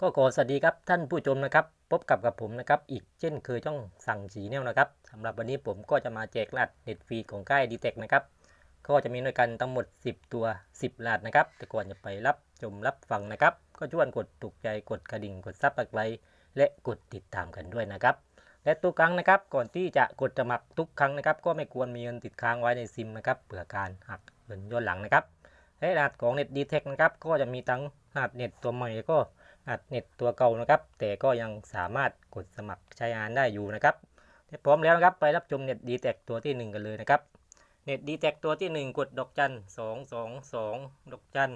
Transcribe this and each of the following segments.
ก็ขอสวัสดีครับท่านผู้ชมนะครับ พบกับกับผมนะครับ อีกเช่นเคยช่องสั่งสีแนวนะครับสำหรับวันนี้ผมก็จะมาแจกรหัสเน็ตฟรีของค่ายดีเทคนะครับ ก็จะมีด้วยกันทั้งหมด 10 ตัว 10รหัสนะครับ แต่ก่อนจะไปรับชมรับฟังนะครับ ก็ชวนกดถูกใจกดกระดิ่งกดซับสไครต์และกดติดตามกันด้วยนะครับ และทุกครั้งนะครับก่อนที่จะกดสมัครทุกครั้งนะครับ ก็ไม่ควรมีเงินติดค้างไว้ในซิมนะครับเผื่อการหักเงินย้อนหลังนะครับและรหัสของเน็ตดีเทคนะครับก็จะมีทั้ง รหัสเน็ตตัวใหม่ก็รหัสเน็ตตัวเก่านะครับ แต่ก็ยังสามารถกดสมัครใช้งานได้อยู่นะครับถ้าพร้อมแล้วนะครับไปรับชมเน็ตดีเทคตัวที่หนึ่งกันเลยนะครับเน็ตดีแท็ตัวที่ 1 กดดอกจันสองสองสองดอกจัน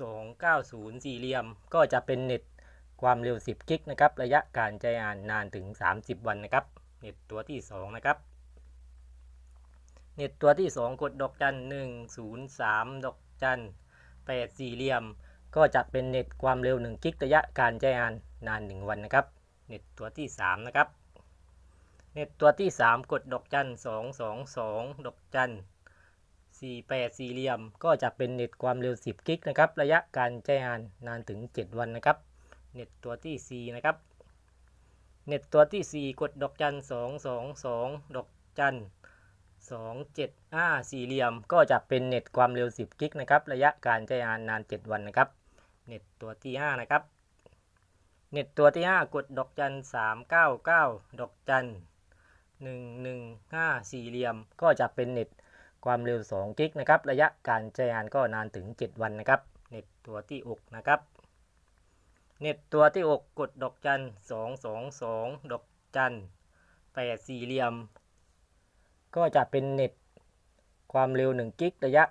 สองเก้าศูนย์สี่เหลี่ยม ก็จะเป็นเน็ตความเร็ว 10 กิกนะครับ ระยะการใช้งานนานถึง 30 วันนะครับ เน็ตตัวที่ 2 นะครับ เน็ตตัวที่ 2 กดดอกจันหนึ่งศูนย์สามดอกจัน แปดสี่เหลี่ยม ก็จะเป็นเน็ตความเร็ว 1 กิกระยะการใช้งานนาน 1 วันนะครับ เน็ตตัวที่ 3 นะครับ เน็ตตัวที่ 3 กดดอกจัน2 2 2ดอกจัน48สี่เหลี่ยม ก็จะเป็นเน็ตความเร็ว 10 กิกนะครับ ระยะการใช้งานนานถึง 7 วันนะครับ เน็ตตัวที่ 4 นะครับ เน็ตตัวที่ 4 กดดอกจัน2 2 2ดอกจัน2 7 5สี่เหลี่ยม ก็จะเป็นเน็ตความเร็ว 10 กิกนะครับ ระยะการใช้งานนาน 7 วันนะครับ เน็ตตัวที่ 5 นะครับ เน็ตตัวที่ 5 กดดอกจัน 399 ดอกจัน 1 1 5 สี่เหลี่ยม ก็จะเป็นเน็ตความเร็ว 2 กิกนะครับ ระยะการใช้งานก็นานถึง 7 วันนะครับ เน็ตตัวที่ 6 นะครับ เน็ตตัวที่ 6 กดดอกจัน 2 2 2 ดอกจัน8สี่เหลี่ยม ก็จะเป็นเน็ตความเร็ว1กิกระยะ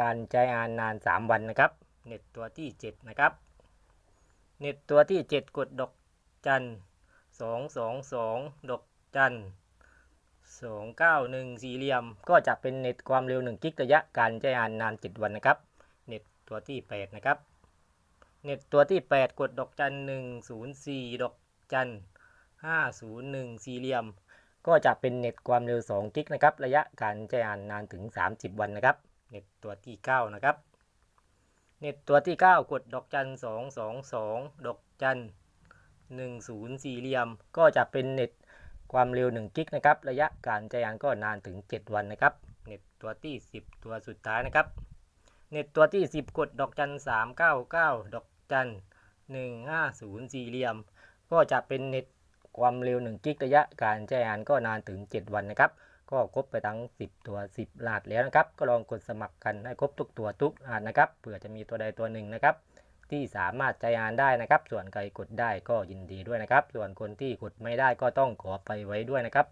การใช้งานนาน 3 วันนะครับ เน็ตตัวที่ 7 นะครับ เน็ตตัวที่ 7 กดดอกจัน2 2 2 ดอกจัน291สี่เหลี่ยม ก็จะเป็นเน็ตความเร็ว1กิกระยะการใช้งานนาน 7 วันนะครับ เน็ตตัวที่ 8 นะครับ เน็ตตัวที่ 8 กดดอกจัน104 ดอกจัน501สี่เหลี่ยม ก็จะเป็นเน็ตความเร็ว2กิกนะครับ ระยะการใช้งานนานถึง 30 วันนะครับ เน็ตตัวที่ 9 นะครับ เน็ตตัวที่ 9 กดดอกจัน 222 ดอกจัน 10 สี่เหลี่ยม ก็จะเป็นเน็ตความเร็ว1กิกนะครับ ระยะการใช้งานก็นานถึง 7 วันนะครับ เน็ตตัวที่ 10 ตัวสุดท้ายนะครับ เน็ตตัวที่ 10 กดดอกจัน 399 ดอกจัน 150 สี่เหลี่ยม ก็จะเป็นเน็ต ความเร็ว 1 กิกระยะการใช้งานก็นานถึง 7 วันนะครับ ก็ครบไปทั้ง 10 ตัว 10รหัสแล้วนะครับ ก็ลองกดสมัครกันให้ครบทุกตัวทุกหลาดนะครับเผื่อจะมีตัวใดตัวหนึ่งนะครับ ที่สามารถใช้งานได้นะครับ ส่วนใครกดได้ก็ยินดีด้วยนะครับ ส่วนคนที่กดไม่ได้ก็ต้องขอไปไว้ด้วยนะครับ